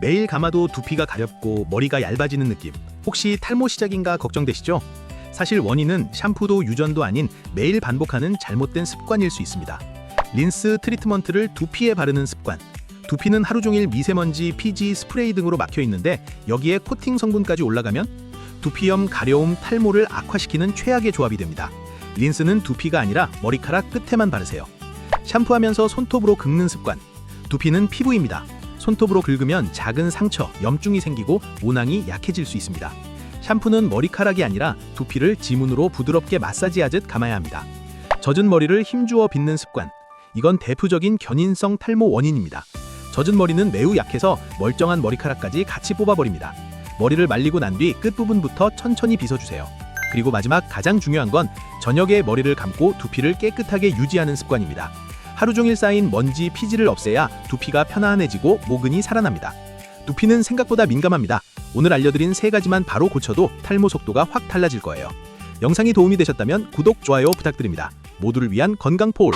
매일 감아도 두피가 가렵고 머리가 얇아지는 느낌. 혹시 탈모 시작인가 걱정되시죠? 사실 원인은 샴푸도 유전도 아닌 매일 반복하는 잘못된 습관일 수 있습니다. 린스 트리트먼트를 두피에 바르는 습관. 두피는 하루 종일 미세먼지, 피지, 스프레이 등으로 막혀 있는데 여기에 코팅 성분까지 올라가면 두피염, 가려움, 탈모를 악화시키는 최악의 조합이 됩니다. 린스는 두피가 아니라 머리카락 끝에만 바르세요. 샴푸하면서 손톱으로 긁는 습관. 두피는 피부입니다. 손톱으로 긁으면 작은 상처, 염증이 생기고 모낭이 약해질 수 있습니다. 샴푸는 머리카락이 아니라 두피를 지문으로 부드럽게 마사지하듯 감아야 합니다. 젖은 머리를 힘주어 빗는 습관. 이건 대표적인 견인성 탈모 원인입니다. 젖은 머리는 매우 약해서 멀쩡한 머리카락까지 같이 뽑아버립니다. 머리를 말리고 난 뒤 끝부분부터 천천히 빗어주세요. 그리고 마지막 가장 중요한 건 저녁에 머리를 감고 두피를 깨끗하게 유지하는 습관입니다. 하루 종일 쌓인 먼지, 피지를 없애야 두피가 편안해지고 모근이 살아납니다. 두피는 생각보다 민감합니다. 오늘 알려드린 세 가지만 바로 고쳐도 탈모 속도가 확 달라질 거예요. 영상이 도움이 되셨다면 구독, 좋아요 부탁드립니다. 모두를 위한 건강 포올